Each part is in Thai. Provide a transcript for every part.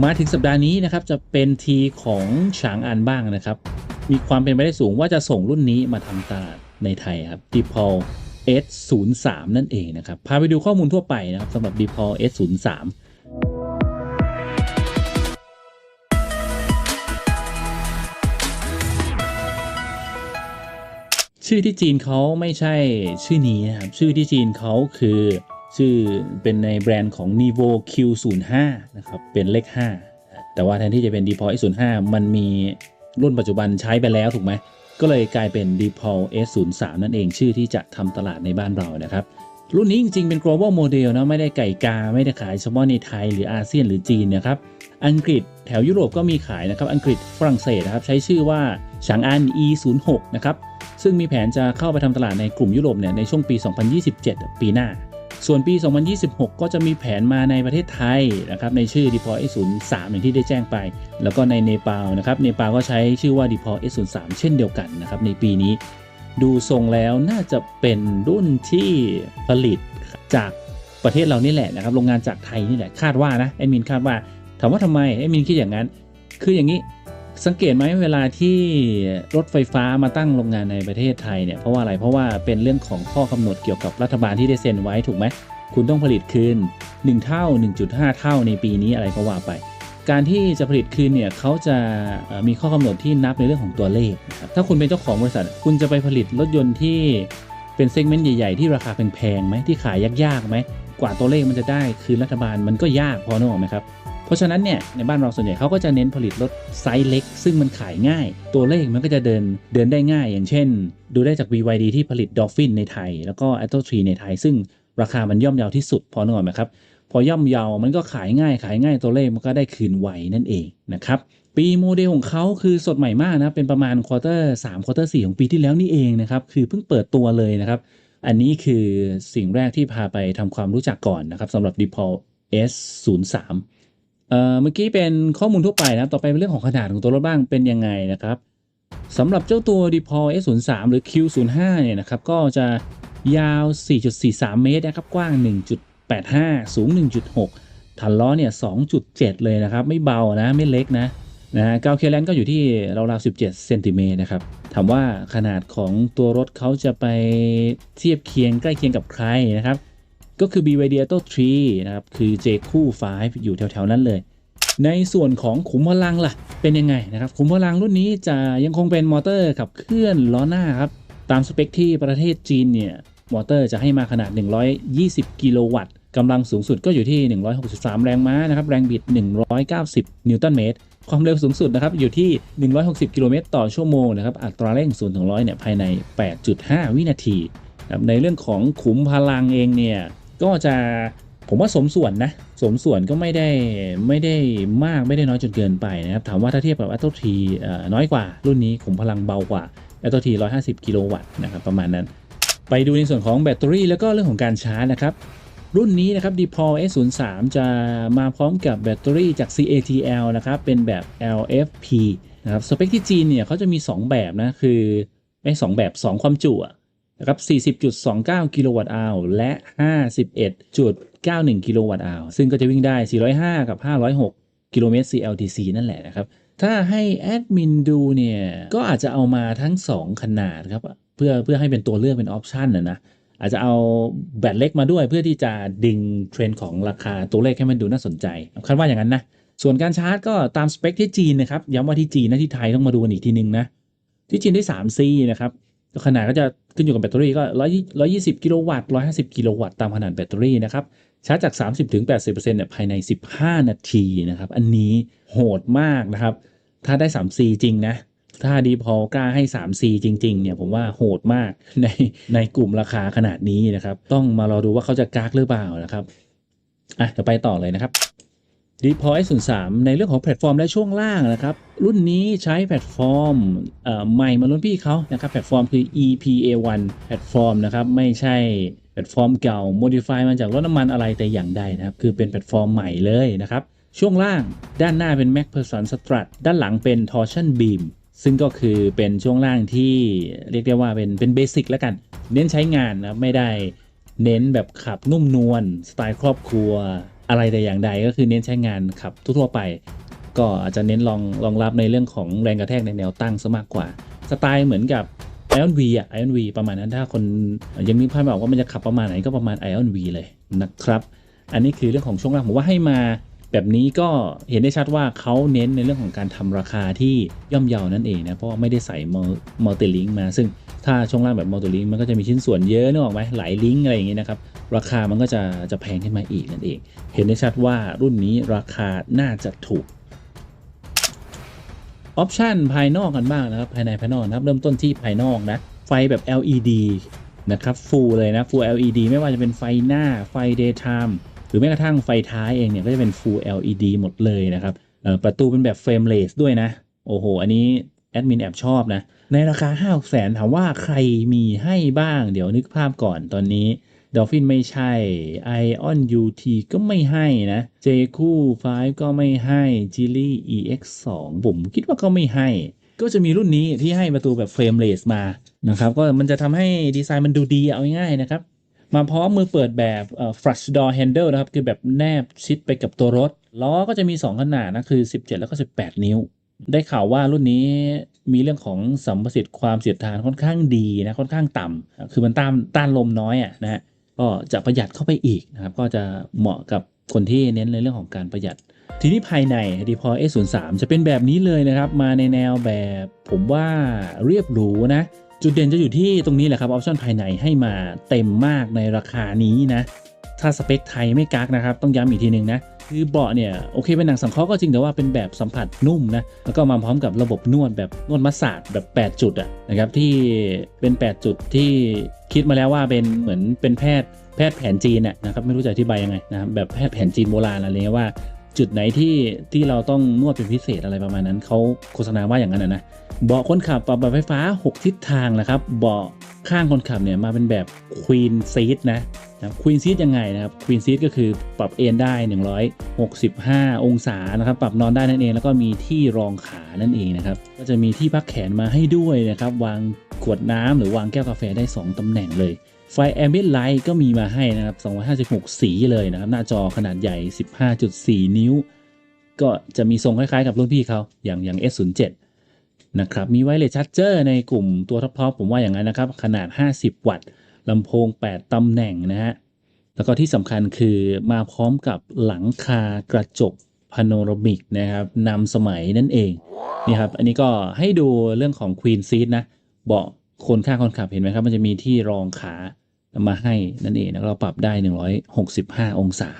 มาถึงสัปดาห์นี้นะครับจะเป็นทีของฉางอันบ้างนะครับ มีความเป็นไปได้สูงว่าจะส่งรุ่นนี้มาทำตลาดในไทยครับ d p o l S03 นั่นเองนะครับ พาไปดูข้อมูลทั่วไปนะครับสำหรับ d p o l S03 ชื่อที่จีนเขาไม่ใช่ชื่อนี้นะครับ ชื่อที่จีนเขาคือ ชื่อเป็นในแบรนด์ของ Nivo Q05 นะครับ เป็นเลข 5 แต่ว่าแทนที่จะเป็น depo l S05 มันมีรุ่นปัจจุบันใช้ไปแล้วถูกไหม ก็เลยกลายเป็น depo l S03 นั่นเองชื่อที่จะทำตลาดในบ้านเรานะครับ รุ่นนี้จริงๆ เป็น global model นะไม่ได้ไก่กา ไม่ได้ขายเฉพาะในไทยหรืออาเซียนหรือจีนนะครับ อังกฤษแถวยุโรปก็มีขายนะครับ อังกฤษฝรั่งเศสนะครับใช้ชื่อว่าฉางอัน E06 นะครับซึ่งมีแผนจะเข้าไปทำตลาดในกลุ่มยุโรปเนี่ยในช่วงปี 2027 ปีหน้า ส่วนปี 2026 ก็จะมีแผนมาในประเทศไทยนะครับในชื่อ d e p o S03 อย่างที่ได้แจ้งไป แล้วก็ในเนปาลนะครับเนปาลก็ใช้ชื่อว่า d e p o S03 เช่นเดียวกันนะครับในปีนี้ ดูทรงแล้วน่าจะเป็นรุ่นที่ผลิตจากประเทศเรานี่แหละนะครับโรงงานจากไทยนี่แหละคาดว่านะแอดมินคาดว่าถามว่าทำไมแอดมินคิดอย่างนั้น คืออย่างนี้ สังเกตไหมเวลาที่รถไฟฟ้ามาตั้งโรงงานในประเทศไทยเนี่ยเพราะว่าอะไรเพราะว่าเป็นเรื่องของข้อกำหนดเกี่ยวกับรัฐบาลที่ได้เซ็นไว้ถูกไหมคุณต้องผลิตคืน 1 เท่า 1.5 เท่าในปีนี้อะไรก็ว่าไป การที่จะผลิตคืนเนี่ยเขาจะมีข้อกำหนดที่นับในเรื่องของตัวเลขนะครับถ้าคุณเป็นเจ้าของบริษัท คุณจะไปผลิตรถยนต์ที่เป็นเซกเมนต์ใหญ่ๆที่ราคาแพงๆไหมที่ขายยากๆไหมกว่าตัวเลขมันจะได้คืนรัฐบาลมันก็ยากพอนึกออกไหมครับ เพราะฉะนั้นเนี่ยในบ้านเราส่วนใหญ่เขาก็จะเน้นผลิตรถไซส์เล็ก ซึ่งมันขายง่าย ตัวเลขมันก็จะเดินเดินได้ง่าย อย่างเช่น ดูได้จาก BYD ที่ผลิต Dolphin ในไทย แล้วก็ a t t o 3ในไทย ซึ่งราคามันย่อมเยาวที่สุดพอนึกออกไหมครับพอย่อมเยาวมันก็ขายง่ายขายง่ายตัวเลขมันก็ได้คืนไวนั่นเองนะครับปีโมเดลของเขาคือสดใหม่มากนะ เป็นประมาณควอเตอร์สามควอเตอร์สี่ของปีที่แล้วนี่เองนะครับ คือเพิ่งเปิดตัวเลยนะครับ อันนี้คือสิ่งแรกที่พาไปทำความรู้จักก่อนนะครับสำหรับ d p o l S03 เมื่อกี้เป็นข้อมูลทั่วไปนะครับ ต่อไปเป็นเรื่องของขนาดของตัวรถบ้างเป็นยังไงนะครับสำหรับเจ้าตัว d p o l S03 หรือ Q05 เนี่ยนะครับ ก็จะยาว 4.43 เมตรนะครับ กว้าง 1.85 สูง 1.6ฐานล้อเนี่ย 2.7 เลยนะครับ ไม่เบานะ ไม่เล็กนะ นะฮะเกาเคแลนก็อยู่ที่ราวๆ 17 เซนติเมตรนะครับ ถามว่าขนาดของตัวรถเขาจะไปเทียบเคียงใกล้เคียงกับใครนะครับ ก็คือ BYD Atto 3นะครับ คือ J คู่ 5 อยู่แถว ๆ นั้นเลย ในส่วนของขุมพลังล่ะ เป็นยังไงนะครับ ขุมพลังรุ่นนี้จะยังคงเป็นมอเตอร์ขับเคลื่อนล้อหน้าครับ ตามสเปคที่ประเทศจีนเนี่ย มอเตอร์จะให้มาขนาด 120 กิโลวัตต์กำลังสูงสุดก็อยู่ที่ 163 แรงม้านะครับ แรงบิด 190 นิวตันเมตร ความเร็วสูงสุดนะครับอยู่ที่ 160 กิโลเมตรต่อชั่วโมงนะครับ อัตราเร่ง0ถึง100เนี่ยภายใน 8.5 วินาทีครับในเรื่องของขุมพลังเองเนี่ย ก็จะผมว่าสมส่วนนะ สมส่วนก็ไม่ได้ไม่ได้มากไม่ได้น้อยจนเกินไปนะครับ ถามว่าถ้าเทียบกับ a t o T เอ่อน้อยกว่า รุ่นนี้ขุมพลังเบากว่า a t o T 150 กิโลวัตต์นะครับ ประมาณนั้น ไปดูในส่วนของแบตเตอรี่แล้วก็เรื่องของการชาร์จนะครับ รุ่นนี้นะครับ d p o l S03 จะมาพร้อมกับแบตเตอรี่จาก CATL นะครับ เป็นแบบ LFP นะครับสเปคที่จีนเนี่ยเขาจะมี 2 แบบนะคือไม่สองแบบ 2 ความจุอะ นะครับ40.29 กิโลวัตต์อาวและ 51.91 กิโลวัตต์อาวซึ่งก็จะวิ่งได้ 405 กับ 506 กิโลเมตร CLTC นั่นแหละนะครับ ถ้าให้แอดมินดูเนี่ย ก็อาจจะเอามาทั้ง 2 ขนาดครับ เพื่อเพื่อให้เป็นตัวเลือกเป็นออปชันนะนะ อาจจะเอาแบตเล็กมาด้วยเพื่อที่จะดึงเทรนด์ของราคาตัวเลขให้มันดูน่าสนใจคาดว่าอย่างนั้นนะ ส่วนการชาร์จก็ตามสเปคที่จีนนะครับ ย้ำว่าที่จีนนะที่ไทยต้องมาดูกันอีกทีนึงนะที่จีนได้ 3C นะครับ ขนาดก็จะขึ้นอยู่กับแบตเตอรี่ก็100 120กิโลวัตต์150กิโลวัตต์ตามขนาดแบตเตอรี่นะครับชาร์จจาก 30-80%เนี่ยภายใน 15 นาทีนะครับ อันนี้โหดมากนะครับ ถ้าได้ 3C จริงนะ ถ้าดีพอกล้าให้ 3C จริง ๆ เนี่ยผมว่าโหดมากในในกลุ่มราคาขนาดนี้นะครับ ต้องมารอดูว่าเขาจะกากหรือเปล่านะครับ อะเดี๋ยวไปต่อเลยนะครับ d e p o y 03ในเรื่องของแพลตฟอร์มและช่วงล่างนะครับ รุ่นนี้ใช้แพลตฟอร์มใหม่มารุ่นพี่เขานะครับ แพลตฟอร์มคือ EPA1 แพลตฟอร์มนะครับ ไม่ใช่แพลตฟอร์มเก่า modify มาจากรถน้ำมันอะไรแต่อย่างใดนะครับ คือเป็นแพลตฟอร์มใหม่เลยนะครับ ช่วงล่างด้านหน้าเป็น Mac p e r s o n Strut ด้านหลังเป็น Torsion Beam ซึ่งก็คือเป็นช่วงล่างที่เรียกได้ว่าเป็นเป็นเบสิกแล้วกัน เน้นใช้งานนะครับไม่ได้เน้นแบบขับนุ่มนวลสไตล์ครอบครัว อะไรแต่อย่างใดก็คือเน้นใช้งานขับทั่วไป ก็อาจจะเน้นรองรองรับในเรื่องของแรงกระแทกในแนวตั้งซะมากกว่า สไตล์เหมือนกับ Ion V อะ Ion V ประมาณนั้นถ้าคนยังนึกภาพไม่ออกว่ามันจะขับประมาณไหนก็ประมาณ Ion V เลยนะครับ อันนี้คือเรื่องของช่วงล่างผมว่าให้มาแบบนี้ก็เห็นได้ชัดว่าเขาเน้นในเรื่องของการทำราคาที่ย่อมเยานั่นเองนะ เพราะว่าไม่ได้ใส่มัลติลิงมา ซึ่ง ถ้าช่วงล่างแบบมัลติลิงมันก็จะมีชิ้นส่วนเยอะนึกออกไหมหลายลิงก์อะไรอย่างงี้นะครับ ราคามันก็จะจะแพงขึ้นมาอีกนั่นเอง เห็นได้ชัดว่ารุ่นนี้ราคาน่าจะถูกออปชันภายนอกกันบ้างนะครับ ภายในภายนอกนะครับ เริ่มต้นที่ภายนอกนะ ไฟแบบ LED นะครับ full เลยนะ full LED ไม่ว่าจะเป็นไฟหน้าไฟ daytime หรือแม้กระทั่งไฟท้ายเองเนี่ยก็จะเป็น full LED หมดเลยนะครับประตูเป็นแบบ frameless ด้วยนะ โอ้โห อันนี้ แอดมินแอบชอบนะ ในราคา5 6แสนถามว่าใครมีให้บ้าง เดี๋ยวนึกภาพก่อนตอนนี้ดอลฟินไม่ใช่ Ion UT ก็ไม่ให้นะ J คู่5ก็ไม่ให้ g i l l y EX 2 ผมคิดว่าก็ไม่ให้ ก็จะมีรุ่นนี้ที่ให้ประตูแบบเฟรมเลสมานะครับ ก็มันจะทำให้ดีไซน์มันดูดีเอาง่ายๆนะครับ มาพร้อมมือเปิดแบบ flush door handle นะครับ คือแบบแนบชิดไปกับตัวรถ ล้อก็จะมี 2 ขนาดนะ คือ 17 แล้วก็ 18 นิ้ว ได้ข่าวว่ารุ่นนี้มีเรื่องของสัมประสิทธิ์ความเสียดทานค่อนข้างดีนะค่อนข้างต่ำคือมันต้านต้านลมน้อยอะนะฮะก็จะประหยัดเข้าไปอีกนะครับ ก็จะเหมาะกับคนที่เน้นในเรื่องของการประหยัด ทีนี้ภายใน d e p o S03 จะเป็นแบบนี้เลยนะครับ มาในแนวแบบผมว่าเรียบหรูนะจุดเด่นจะอยู่ที่ตรงนี้แหละครับออปชั่นภายในให้มาเต็มมากในราคานี้นะ ถ้าสเปคไทยไม่กักนะครับ ต้องย้ำอีกทีหนึ่งนะ คือเบาะเนี่ยโอเคเป็นหนังสังเคราะห์ก็จริงแต่ว่าเป็นแบบสัมผัสนุ่มนะแล้วก็มาพร้อมกับระบบนวดแบบนวดมัสซาดแบบ 8 จุดอะนะครับที่เป็น 8 จุดที่คิดมาแล้วว่าเป็นเหมือนเป็นแพทย์แพทย์แผนจีนอะนะครับไม่รู้จะอธิบายยังไงนะครับแบบแพทย์แผนจีนโบราณอะไรเงี้ยว่า จุดไหนที่ที่เราต้องนวดเป็นพิเศษอะไรประมาณนั้น เขาโฆษณาว่าอย่างนั้นนะนะเบาะคนขับปรับแบบไฟฟ้า 6 ทิศทางนะครับ เบาะข้างคนขับเนี่ยมาเป็นแบบควีนซีทนะควีนซีทยังไงนะครับควีนซีทก็คือปรับเอนได้ 165 องศานะครับ ปรับนอนได้นั่นเอง แล้วก็มีที่รองขานั่นเองนะครับ ก็จะมีที่พักแขนมาให้ด้วยนะครับ วางขวดน้ำหรือวางแก้วกาแฟได้ 2ตำแหน่งเลย ไฟ Ambient Light ก็มีมาให้นะครับ 256 สีเลยนะครับ หน้าจอขนาดใหญ่ 15.4 นิ้ว ก็จะมีทรงคล้ายๆกับรุ่นพี่เขาอย่างอย่าง S07 นะครับ มีไวเลสชั r เจอร์ในกลุ่มตัวท็อปๆผมว่าอย่างนั้นนะครับ ขนาด 50 วัตต์ลำโพง 8 ตำแหน่งนะฮะ แล้วก็ที่สำคัญคือมาพร้อมกับหลังคากระจกพาโนรามิกนะครับนำสมัยนั่นเองนี่ครับ อันนี้ก็ให้ดูเรื่องของ Queen Seat นะ เบาะคนข้างคนขับเห็นไหมครับ มันจะมีที่รองขา มาให้นั่นเองแล้วเราปรับได้ 165 องศา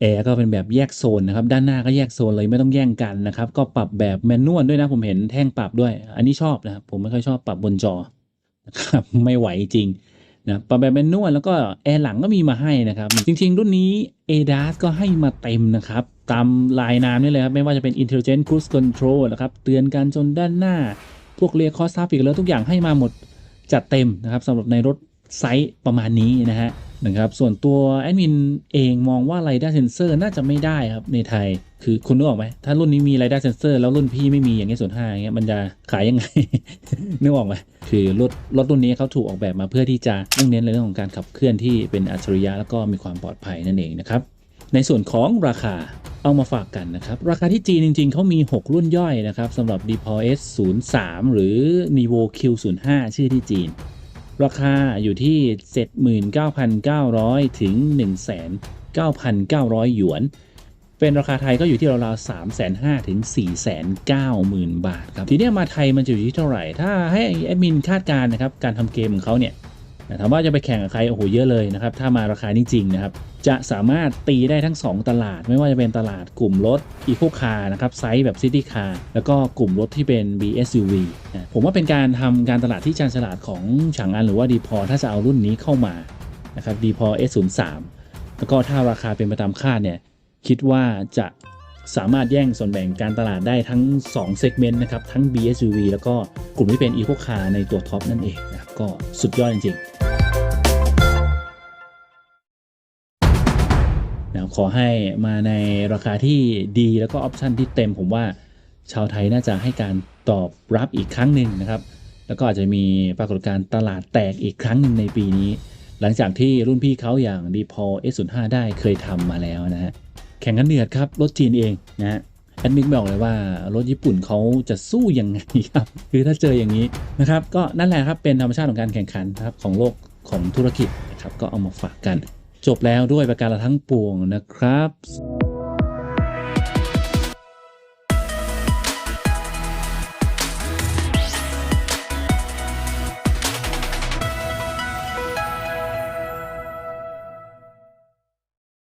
แอร์ก็เป็นแบบแยกโซนนะครับ ด้านหน้าก็แยกโซนเลยไม่ต้องแย่งกันนะครับ ก็ปรับแบบแมนนวลด้วยนะ ผมเห็นแท่งปรับด้วย อันนี้ชอบนะครับ ผมไม่ค่อยชอบปรับบนจอนะครับไม่ไหวจริงนะปรับแบบแมนนวลแล้วก็แอร์หลังก็มีมาให้นะครับ จริง ๆ รุ่นนี้ ADAS ก็ให้มาเต็มนะครับ ตามลายน้ำนี่เลยครับ ไม่ว่าจะเป็น Intelligent Cruise Control นะครับเตือนการจนด้านหน้า พวกเรียคอสซาฟิกแล้วทุกอย่างให้มาหมดจัดเต็มนะครับสำหรับในรถ ไซส์ประมาณนี้นะฮะนะครับส่วนตัวแอดมินเองมองว่าไรด้าเซนเซอร์น่าจะไม่ได้ครับในไทย คือคุณนึกออกไหมถ้ารุ่นนี้มีไรด้าเซนเซอร์แล้วรุ่นพี่ไม่มีอย่างเงี้ยส่วนห้าอย่างเงี้ยมันจะขายยังไง นึกออกไหมคือรถรถรุ่นนี้เขาถูกออกแบบมาเพื่อที่จะเน้นในเรื่องของการขับเคลื่อนที่เป็นอัจฉริยะแล้วก็มีความปลอดภัยนั่นเองนะครับในส่วนของราคาเอามาฝากกันนะครับ ราคาที่จีนจริง ๆ เขามี 6 รุ่นย่อยนะครับสำหรับ d p o s 03หรือ Nivo Q05 ชื่อที่จีน ราคาอยู่ที่ 79,900 ถึง 19,900 หยวน เป็นราคาไทยก็อยู่ที่ราวๆ3,500ถึง490,000 บาทครับ ทีนี้มาไทยมันจะอยู่ที่เท่าไหร่ ถ้าให้แอดมินคาดการณ์นะครับ การทำเกมของเขาเนี่ย ถามว่าจะไปแข่งกับใครโอ้โหเยอะเลยนะครับ ถ้ามาราคานี้จริงนะครับ จะสามารถตีได้ทั้ง 2 ตลาด ไม่ว่าจะเป็นตลาดกลุ่มรถ Eco Car นะครับไซส์แบบ City Car แล้วก็กลุ่มรถที่เป็น BSUV นะผมว่าเป็นการทำการตลาดที่ชาญฉลาดของฉางอันหรือว่า d p o ถ้าจะเอารุ่นนี้เข้ามานะครับ d p o S03 แล้วก็ถ้าราคาเป็นไปตามคาดเนี่ยคิดว่าจะสามารถแย่งส่วนแบ่งการตลาดได้ทั้ง2เซกเมนต์นะครับ ทั้ง BSUV แล้วก็กลุ่มที่เป็น Eco Car ในตัวท็อปนั่นเองนะครับก็สุดยอดจริงๆ ขอให้มาในราคาที่ดีแล้วก็ออปชันที่เต็มผมว่าชาวไทยน่าจะให้การตอบรับอีกครั้งหนึ่งนะครับ แล้วก็อาจจะมีปรากฏการณ์ตลาดแตกอีกครั้งหนึ่งในปีนี้ หลังจากที่รุ่นพี่เขาอย่างดีพอ S05 ได้เคยทำมาแล้วนะฮะแข่งกันเดือดครับ รถจีนเองนะฮะแอดมิกบอกเลยว่ารถญี่ปุ่นเขาจะสู้ยังไงครับ คือถ้าเจออย่างนี้นะครับ ก็นั่นแหละครับเป็นธรรมชาติของการแข่งขันครับของโลกของธุรกิจนะครับก็เอามาฝากกัน จบแล้วด้วยประการทั้งปวงนะครับ